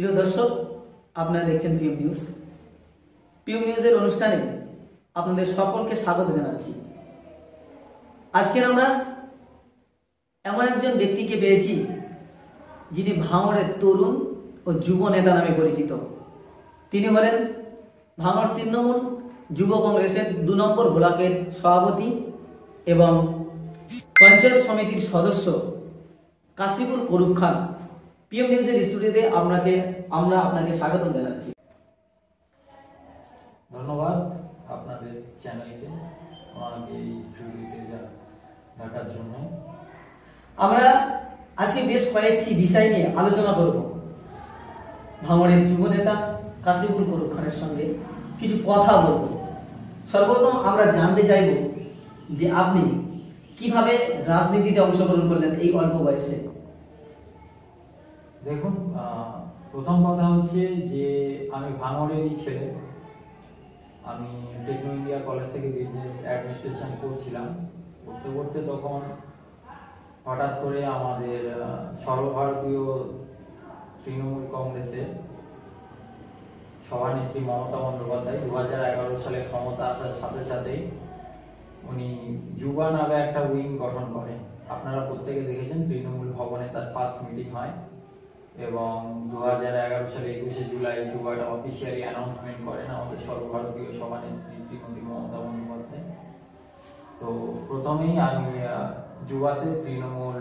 প্রিয় দর্শক, আপনারা দেখছেন পিএম নিউজ পিএম নিউজের অনুষ্ঠানে আপনাদের সকলকে স্বাগত জানাচ্ছি। আজকের আমরা এমন একজন ব্যক্তিকে পেয়েছি, যিনি ভাঙড়ের তরুণ ও যুব নেতা নামে পরিচিত। তিনি হলেন ভাঙড় তৃণমূল যুব কংগ্রেসের দু নম্বর ব্লকের সভাপতি এবং পঞ্চায়েত সমিতির সদস্য কাশিপুর করুক খান পিএম নিউজের স্টুডিওতে আপনাকে আমরা আপনাকে স্বাগত জানাচ্ছি। ধন্যবাদ আপনাদের চ্যানেলকে আমাকে এই স্টুডিওতে ডাকার জন্য। আমরা আজকে বেশ কয়েকটি বিষয় নিয়ে আলোচনা করব। ভাঙড়ের যুব নেতা কাশিপুর করুক খানের সঙ্গে কিছু কথা বলব। সর্বপ্রথম আমরা জানতে চাইব যে আপনি কীভাবে রাজনীতিতে অংশগ্রহণ করলেন এই অল্প বয়সে? দেখুন প্রথম কথা হচ্ছে যে আমি ভাঙড়েরই ছেলে। আমি টেকনো ইন্ডিয়া কলেজ থেকে বিজনেস অ্যাডমিনিস্ট্রেশন করছিলাম। করতে করতে তখন হঠাৎ করে আমাদের সর্বভারতীয় তৃণমূল কংগ্রেসের সভানেত্রী মমতা বন্দ্যোপাধ্যায় দু হাজার এগারো সালে ক্ষমতা আসার সাথে সাথেই উনি যুবা নামে একটা উইং গঠন করেন। আপনারা প্রত্যেকে দেখেছেন, তৃণমূল ভবনে তার ফার্স্ট মিটিং হয়। এবং দু হাজার এগারো সালে একুশে জুলাই যুবাটা অফিসিয়ালি অ্যানাউন্সমেন্ট করেন আমাদের সর্বভারতীয় সভানেত্রী শ্রীমতী মমতা বন্দ্যোপাধ্যায়। তো প্রথমেই আমি যুবাতে তৃণমূল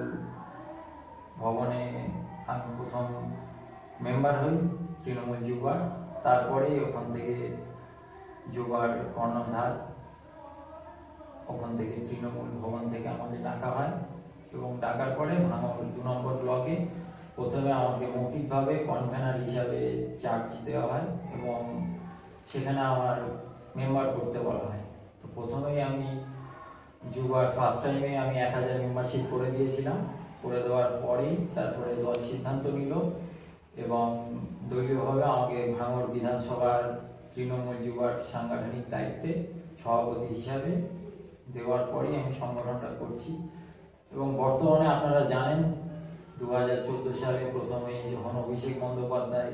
ভবনে আমি প্রথম মেম্বার হই, তৃণমূল যুবার তারপরে ওখান থেকে যুবার কর্ণধার, ওখান থেকে তৃণমূল ভবন থেকে আমাদের ডাকা হয় এবং ডাকার পরে ভাঙর দু নম্বর ব্লকে প্রথমে আমাকে মৌখিকভাবে কনভেনার হিসাবে চার্জ দেওয়া হয় এবং সেখানে আমার মেম্বার করতে বলা হয়। তো প্রথমেই আমি যুবার ফার্স্ট টাইমে আমি এক হাজার মেম্বারশিপ করে দিয়েছিলাম। করে দেওয়ার পরেই তারপরে দল সিদ্ধান্ত নিল এবং দলীয়ভাবে আমাকে ভাঙড় বিধানসভার তৃণমূল যুবার সাংগঠনিক দায়িত্বে সভাপতি হিসাবে দেওয়ার পরেই আমি সংগঠনটা করছি। এবং বর্তমানে আপনারা জানেন দু হাজার চোদ্দ সালে প্রথমে যখন অভিষেক বন্দ্যোপাধ্যায়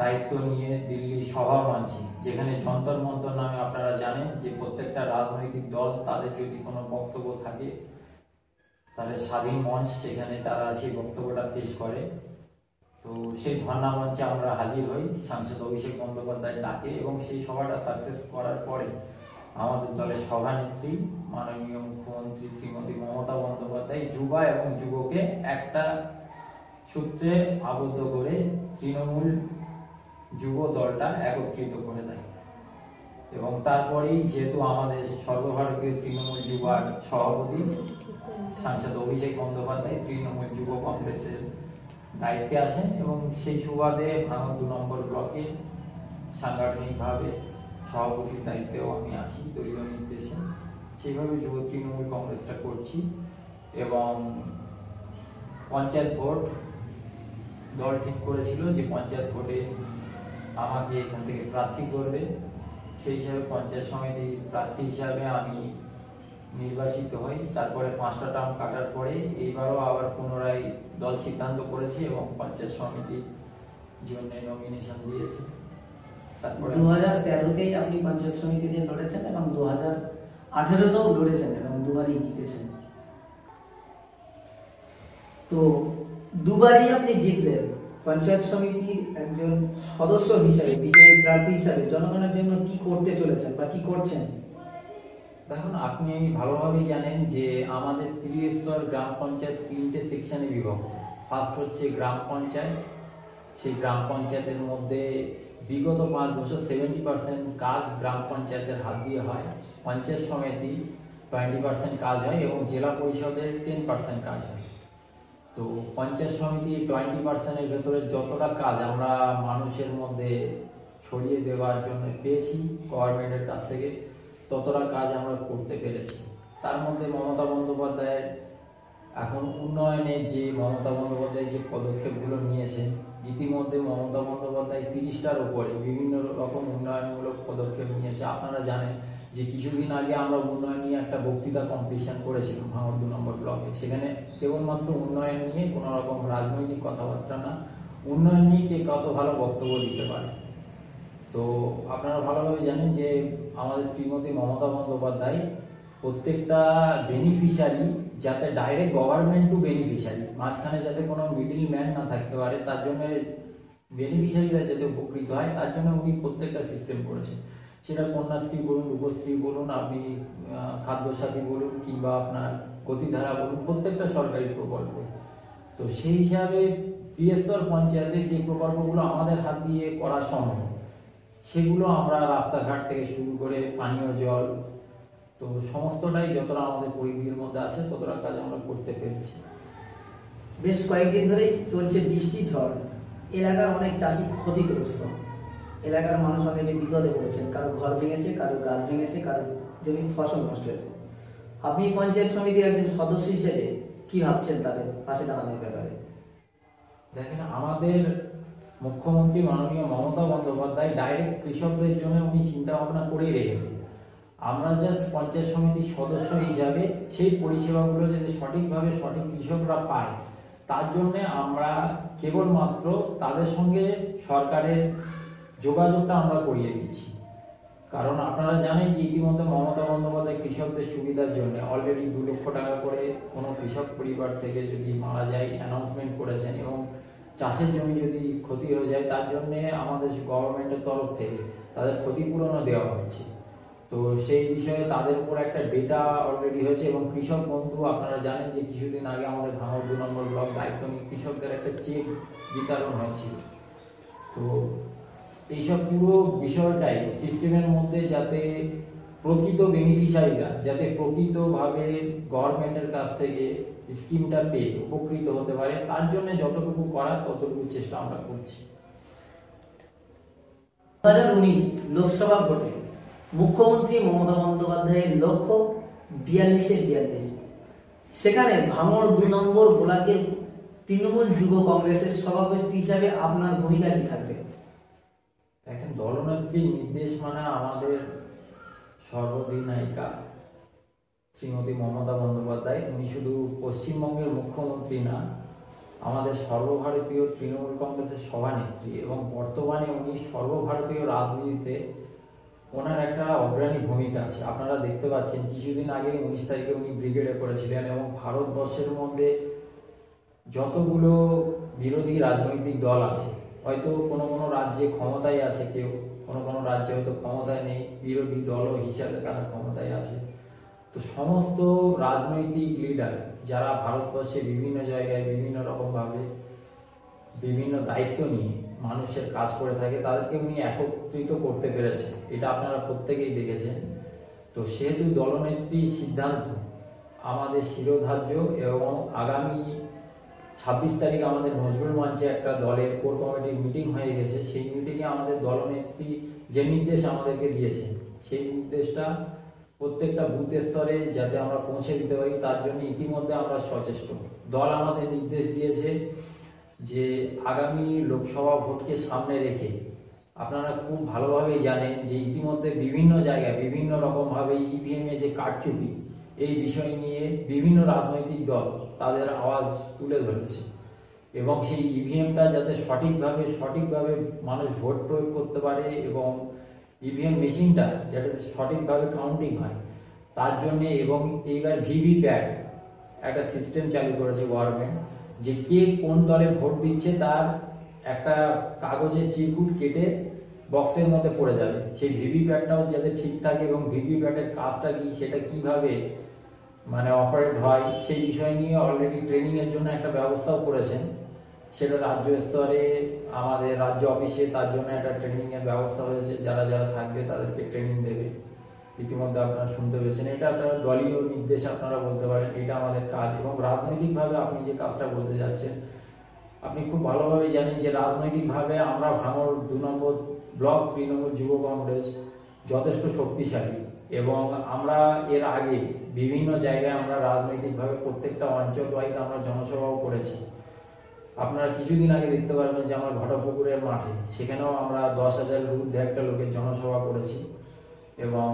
দায়িত্ব নিয়ে দিল্লি সভা মানছি যেখানে যন্তর মন্তর নামে আপনারা জানেন যে প্রত্যেকটা রাজনৈতিক দল তাদের যদি কোনো বক্তব্য থাকে, তাহলে স্বাধীন মঞ্চ সেখানে তারা সেই বক্তব্যটা পেশ করে। তো সেই ধর্ণা মঞ্চে আমরা হাজির হই সাংসদ অভিষেক বন্দ্যোপাধ্যায় ডাকে এবং সেই সভাটা সাকসেস করার পরে আমাদের দলের সভানেত্রী, মাননীয় মুখ্যমন্ত্রী শ্রীমতী মমতা বন্দ্যোপাধ্যায় যুবা এবং যুবকে একটা সূত্রে আবদ্ধ করে তৃণমূল যুব দলটা একত্রিত করে দেয়। এবং তারপরেই যেহেতু আমাদের সর্বভারতীয় তৃণমূল যুবার সভাপতি, সাংসদ অভিষেক বন্দ্যোপাধ্যায় তৃণমূল যুব কংগ্রেসের দায়িত্বে আসেন এবং সেই সুবাদে ভাঙর দু নম্বর ব্লকে সাংগঠনিকভাবে সভাপতির দায়িত্বেও আমি আছি, দলীয় নির্দেশে। সেইভাবে যুব তৃণমূল কংগ্রেসটা করছি এবং পঞ্চায়েত ভোট দল ঠিক করেছিল যে পঞ্চায়েত ভোটে আমাকে এখান থেকে প্রার্থী করবে। সেই হিসাবে পঞ্চায়েত সমিতি প্রার্থী হিসাবে আমি নির্বাচিত হই। তারপরে পাঁচটা টার্ম কাটার পরে এইবারও আবার পুনরায় দল সিদ্ধান্ত করেছে এবং পঞ্চায়েত সমিতির জন্য নমিনেশন দিয়েছে। দু হাজার তেরোতেই আপনি পঞ্চায়েত সমিতি দিয়ে লড়েছেন এবং দু হাজার আঠেরোতেও লড়েছেন এবং দুবারই জিতেছেন। তো দুবারই আপনি জিতলেন। পঞ্চায়েত সমিতির একজন সদস্য হিসাবে, বিজয়ী প্রার্থী হিসাবে জনগণের জন্য কি করতে চলেছেন বা কি করছেন? দেখুন, আপনি ভালোভাবেই জানেন যে আমাদের ত্রিস্তর গ্রাম পঞ্চায়েত তিনটে সেকশনে বিভক্ত। ফার্স্ট হচ্ছে গ্রাম পঞ্চায়েত। সেই গ্রাম পঞ্চায়েতের মধ্যে বিগত পাঁচ বছর সেভেন্টি পার্সেন্ট কাজ গ্রাম পঞ্চায়েতের হাত দিয়ে হয়, পঞ্চায়েত সমিতি টোয়েন্টি পার্সেন্ট কাজ হয় এবং জেলা পরিষদের টেন পার্সেন্ট কাজ হয়। তো পঞ্চায়েত সমিতি টোয়েন্টি পার্সেন্টের ভেতরে যতটা কাজ আমরা মানুষের মধ্যে ছড়িয়ে দেওয়ার জন্য পেয়েছি গভর্নমেন্টের কাছ থেকে ততটা কাজ আমরা করতে পেরেছি। তার মধ্যে মমতা বন্দ্যোপাধ্যায়ের এখন উন্নয়নে যে মমতা বন্দ্যোপাধ্যায় যে পদক্ষেপগুলো নিয়েছেন ইতিমধ্যে মমতা বন্দ্যোপাধ্যায় তিরিশটার উপরে বিভিন্ন রকম উন্নয়নমূলক পদক্ষেপ নিয়েছে। আপনারা জানেন যে কিছুদিন আগে আমরা উন্নয়ন নিয়ে একটা বক্তৃতা কম্পিটিশন করেছিলাম ভাঙর দু নম্বর ব্লকে। সেখানে কেবলমাত্র উন্নয়ন নিয়ে কোনো রকম রাজনৈতিক কথাবার্তা না, উন্নয়ন নিয়ে কে কত ভালো বক্তব্য দিতে পারে। তো আপনারা ভালোভাবে জানেন যে আমাদের শ্রীমতী মমতা বন্দ্যোপাধ্যায় প্রত্যেকটা বেনিফিশিয়ারি যাতে ডাইরেক্ট গভর্নমেন্ট টু বেনিফিশিয়ারি মাঝখানে যাতে কোনো মিডিল ম্যান না থাকতে পারে, তার জন্য বেনিফিশিয়ারিরা যাতে উপকৃত হয়, তার জন্য উনি প্রত্যেকটা সিস্টেম করেছেন। সেটা কন্যাশ্রী বলুন রূপশ্রী বলুন, আপনি খাদ্যসাথী বলুন, কিংবা আপনার গতিধারা বলুন, প্রত্যেকটা সরকারি প্রকল্প। তো সেই হিসাবে বৃহস্তর পঞ্চায়েতে যে প্রকল্পগুলো আমাদের হাত দিয়ে করা সম্ভব, সেগুলো আমরা রাস্তাঘাট থেকে শুরু করে পানীয় জল তো সমস্তটাই যতটা আমাদের পরিধির মধ্যে আছে, ততটা কাজ আমরা করতে পেরেছি। বেশ কয়েকদিন ধরেই চলছে বৃষ্টি ঝড়। এলাকার অনেক চাষি ক্ষতিগ্রস্ত। এলাকার মানুষ অনেকে বিপদে পড়েছেন। কারও ঘর ভেঙেছে, কারও গাছ ভেঙেছে, কারও জমি ফসল নষ্ট হয়েছে। আপনি পঞ্চায়েত সমিতির একজন সদস্য হিসেবে কি ভাবছেন তাদের পাশে দাঁড়ানোর ব্যাপারে? দেখেন, আমাদের মুখ্যমন্ত্রী মাননীয় মমতা বন্দ্যোপাধ্যায় ডাইরেক্ট কৃষকদের জন্য উনি চিন্তা ভাবনা করেই রেখেছে আমরা জাস্ট পঞ্চায়েত সমিতির সদস্য হিসাবে সেই পরিষেবাগুলো যাতে সঠিকভাবে সঠিক কৃষকরা পায়, তার জন্য আমরা কেবলমাত্র তাদের সঙ্গে সরকারের যোগাযোগটা আমরা করিয়ে দিচ্ছি। কারণ আপনারা জানেন যে ইতিমধ্যে মমতা বন্দ্যোপাধ্যায় কৃষকদের সুবিধার জন্য অলরেডি দু লক্ষ টাকা করে কোনো কৃষক পরিবার থেকে যদি মারা যায় অ্যানাউন্সমেন্ট করেছেন এবং চাষের জমি যদি ক্ষতি হয়ে যায়, তার জন্যে আমাদের গভর্নমেন্টের তরফ থেকে তাদের ক্ষতিপূরণও দেওয়া হচ্ছে তো সেই বিষয়ে তাদের উপর একটা ডেটা অলরেডি হয়েছে এবং কৃষক বন্ধু, আপনারা জানেন যে কিছুদিন আগে আমাদের ভাঙর দু নম্বর ব্লক দায়িত্ব কৃষকদের একটা চেক বিতরণ হয়েছিল। তো এইসব পুরো বিষয়টাই সিস্টেমের মধ্যে যাতে প্রকৃত বেনিফিশিয়ারিরা যাতে প্রকৃতভাবে গভর্নমেন্টের কাছ থেকে স্কিমটা পেয়ে উপকৃত হতে পারে, তার জন্য যতটুকু করার ততটুকু চেষ্টা আমরা করছি। দু হাজার উনিশ লোকসভা ভোটে মুখ্যমন্ত্রী মমতা বন্দ্যোপাধ্যায়ের লক্ষ্য বিয়াল্লিশের বিয়াল্লিশ। সেখানে ভাঙড় দু নম্বর ব্লকের তৃণমূল যুব কংগ্রেসের সভাপতি হিসাবে আপনার ভূমিকা কি থাকবে? দেখেন, দলনেত্রীর নির্দেশ মানে আমাদের সর্বদিনায়িকা শ্রীমতী মমতা বন্দ্যোপাধ্যায়। উনি শুধু পশ্চিমবঙ্গের মুখ্যমন্ত্রী না, আমাদের সর্বভারতীয় তৃণমূল কংগ্রেসের সভানেত্রী এবং বর্তমানে উনি সর্বভারতীয় রাজনীতিতে ওনার একটা অগ্রণী ভূমিকা আছে। আপনারা দেখতে পাচ্ছেন, কিছুদিন আগে উনিশ তারিখে উনি ব্রিগেডে করেছিলেন এবং ভারতবর্ষের মধ্যে যতগুলো বিরোধী রাজনৈতিক দল আছে, হয়তো কোনো কোনো রাজ্যে ক্ষমতায় আছে কেউ, কোনো কোনো রাজ্যে হয়তো ক্ষমতায় নেই, বিরোধী দল হিসাবে তারা ক্ষমতায় আছে। তো সমস্ত রাজনৈতিক লিডার যারা ভারতবর্ষে বিভিন্ন জায়গায় বিভিন্ন রকমভাবে বিভিন্ন দায়িত্ব নিয়ে মানুষের কাজ করে থাকে, তাদেরকে উনি একত্রিত করতে পেরেছে। এটা আপনারা প্রত্যেকেই দেখেছেন। তো সেহেতু দলনেত্রী সিদ্ধান্ত আমাদের শিরোধার্য এবং আগামী ছাব্বিশ তারিখ আমাদের নজরুল মঞ্চে একটা দলের কোর কমিটির মিটিং হয়ে গেছে। সেই মিটিংয়ে আমাদের দলনেত্রী যে নির্দেশ আমাদেরকে দিয়েছেন সেই নির্দেশটা প্রত্যেকটা বুথ স্তরে যাতে আমরা পৌঁছে দিতে পারি, তার জন্য ইতিমধ্যে আমরা সচেষ্ট। দল আমাদের নির্দেশ দিয়েছে যে আগামী লোকসভা ভোটকে সামনে রেখে আপনারা খুব ভালোভাবেই জানেন যে ইতিমধ্যে বিভিন্ন জায়গায় বিভিন্ন রকমভাবে ইভিএম এ যে কারচুপি, এই বিষয় নিয়ে বিভিন্ন রাজনৈতিক দল তাদের আওয়াজ তুলে ধরেছে। এবং সেই ইভিএমটা যাতে সঠিকভাবে সঠিকভাবে মানুষ ভোট প্রয়োগ করতে পারে এবং ইভিএম মেশিনটা যাতে সঠিকভাবে কাউন্টিং হয়, তার জন্যে এবং এইবার ভিভি প্যাট একটা সিস্টেম চালু করেছে গভর্নমেন্ট যে কে কোন দলে ভোট দিচ্ছে তার একটা কাগজের চিরকুট কেটে বক্সের মধ্যে পড়ে যাবে। সেই ভিভি প্যাটটাও যাতে ঠিক থাকে এবং ভিভি প্যাটের কাজটা কি, সেটা কীভাবে মানে অপারেট হয়, সেই বিষয় নিয়ে অলরেডি ট্রেনিংয়ের জন্য একটা ব্যবস্থাও করেছেন। সেটা রাজ্য স্তরে, আমাদের রাজ্য অফিসে তার জন্য একটা ট্রেনিংয়ের ব্যবস্থা হয়েছে। যারা যারা থাকবে তাদেরকে ট্রেনিং দেবে। ইতিমধ্যে আপনারা শুনতে পেয়েছেন। এটা একটা দলীয় নির্দেশ আপনারা বলতে পারেন, এটা আমাদের কাজ। এবং রাজনৈতিকভাবে আপনি যে কাজটা বলতে যাচ্ছেন, আপনি খুব ভালোভাবে জানেন যে রাজনৈতিকভাবে আমরা ভাঙর দু নম্বর ব্লক তৃণমূল যুব কংগ্রেস যথেষ্ট শক্তিশালী। এবং আমরা এর আগে বিভিন্ন জায়গায় আমরা রাজনৈতিকভাবে প্রত্যেকটা অঞ্চল ওয়াইজ আমরা জনসভাও করেছি। আপনারা কিছুদিন আগে দেখতে পারবেন যে আমার ঘটপুকুরের মাঠে, সেখানেও আমরা দশ হাজারের ঊর্ধ্বে একটা লোকের জনসভা করেছি। এবং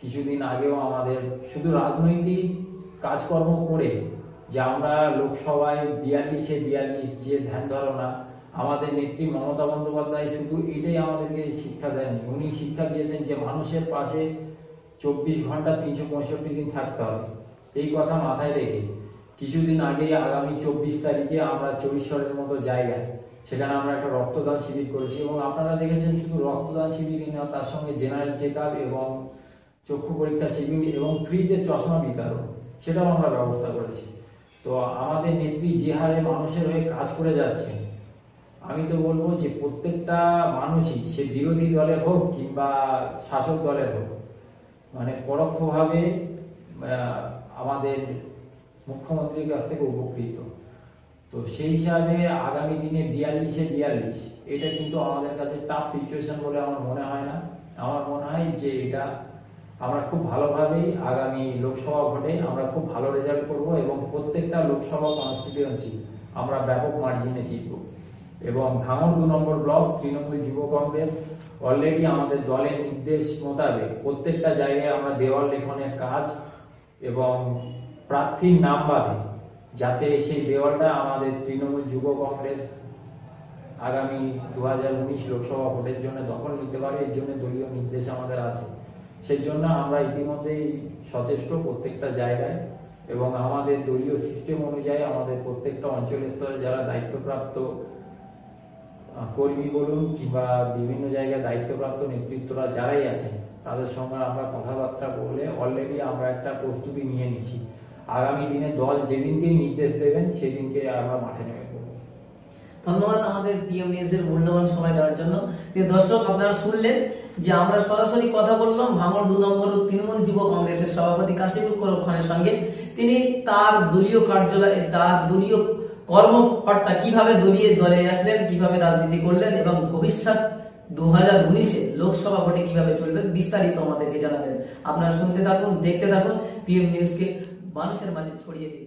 কিছুদিন আগেও আমাদের শুধু রাজনৈতিক কাজকর্ম করে যে আমরা লোকসভায় বিয়াল্লিশে বিয়াল্লিশ যে ধ্যান ধারণা, আমাদের নেত্রী মমতা বন্দ্যোপাধ্যায় শুধু এটাই আমাদেরকে শিক্ষা দেননি। উনি শিক্ষা দিয়েছেন যে মানুষের পাশে চব্বিশ ঘণ্টা তিনশো পঁয়ষট্টি দিন থাকতে হবে। এই কথা মাথায় রেখে কিছুদিন আগে আগামী চব্বিশ তারিখে আমরা চরিশ্বরের মতো জায়গায় সেখানে আমরা একটা রক্তদান শিবির করেছি এবং আপনারা দেখেছেন শুধু রক্তদান শিবিরই না, তার সঙ্গে জেনারেল চেক এবং চক্ষু পরীক্ষা শিবির এবং ফ্রিতে চশমা বিতরণ সেটাও আমরা ব্যবস্থা করেছি। তো আমাদের নেত্রী যে হারে মানুষের হয়ে কাজ করে যাচ্ছে, আমি তো বলব যে প্রত্যেকটা মানুষই, সে বিরোধী দলের হোক কিংবা শাসক দলের হোক মানে পরোক্ষভাবে আমাদের মুখ্যমন্ত্রীর কাছ থেকে উপকৃত। তো সেই হিসাবে আগামী দিনে বিয়াল্লিশে বিয়াল্লিশ, এটা কিন্তু আমাদের কাছে টাফ সিচুয়েশন বলে আমার মনে হয় না। আমার মনে হয় যে এটা আমরা খুব ভালোভাবেই আগামী লোকসভা ভোটে আমরা খুব ভালো রেজাল্ট করব এবং প্রত্যেকটা লোকসভা কনস্টিটিউয়েন্সি আমরা ব্যাপক মার্জিনে জিতব। এবং ভাঙন দু নম্বর ব্লক তৃণমূল যুব কংগ্রেস অলরেডি আমাদের দলের নির্দেশ মোতাবেক প্রত্যেকটা জায়গায় আমরা দেওয়াল লেখনের কাজ এবং প্রার্থীর নাম পাবে যাতে সেই দেওয়ালটা আমাদের তৃণমূল যুব কংগ্রেস আগামী দু হাজার উনিশ লোকসভা ভোটের জন্য দখল নিতে পারে, এর জন্য দলীয় নির্দেশ আমাদের আছে। সেই জন্য আমরা ইতিমধ্যেই সচেষ্ট প্রত্যেকটা জায়গায় এবং আমাদের দলীয় সিস্টেম অনুযায়ী আমাদের প্রত্যেকটা অঞ্চল স্তরে যারা দায়িত্বপ্রাপ্ত কর্মী বলুন কিংবা বিভিন্ন জায়গায় দায়িত্বপ্রাপ্ত নেতৃত্বরা যারাই আছেন, তাদের সঙ্গে আমরা কথাবার্তা বলে অলরেডি আমরা একটা প্রস্তুতি নিয়ে নিচ্ছি। আগামী দিনে দল যেদিনকেই নির্দেশ দেবেন সেদিনকে আমরা মাঠে পড়ব। ধন্যবাদ আমাদের পিএম নিউজের মূল্যবান সময় দেওয়ার জন্য। দর্শক, আপনারা শুনলেন যে আমরা সরাসরি কথা বললাম ভাঙর দু নম্বর তৃণমূল যুব কংগ্রেসের সভাপতি কাশিমুল করব খানের সঙ্গে। তিনি তার দলীয় কার্যালয়ে, তার দলীয় কর্মকর্তা কীভাবে দলীয় দলে আসলেন, কীভাবে রাজনীতি করলেন এবং ভবিষ্যৎ দু হাজার উনিশে লোকসভা ভোটে কীভাবে চলবে, বিস্তারিত আমাদেরকে জানাবেন। আপনারা শুনতে থাকুন, দেখতে থাকুন পিএম নিউজকে মানুষের মাঝে ছড়িয়ে দিন।